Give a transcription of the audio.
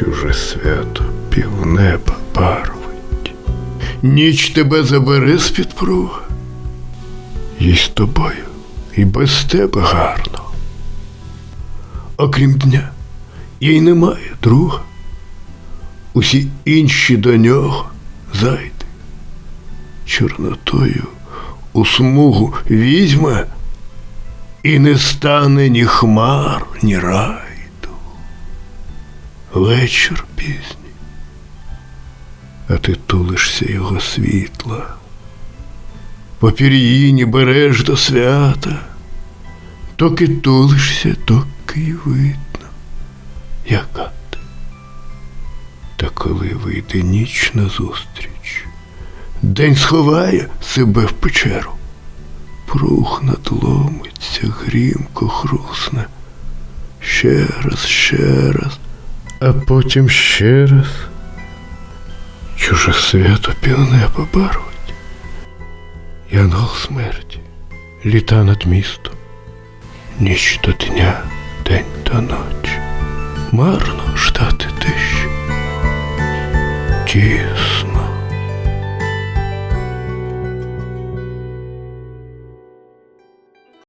чуже свято півнеба барвить. Ніч тебе забере з-під пруга. Їй з тобою і без тебе гарно. Окрім дня, їй немає друга. Усі інші до нього зайде. Чорнотою у смугу візьме і не стане ні хмар, ні райду. Вечір пізній, а ти тулишся його світла, по пір'їні береш до свята, доки тулишся, доки й видно, яка ти. Та коли вийде ніч назустріч, день сховає себе в печеру, прух надломиться, грімко хрусне, ще раз, ще раз, а потім ще раз. Чуже свято півне побарвить, Янгол смерті літа над містом, ніч до дня, день до ночі. Марно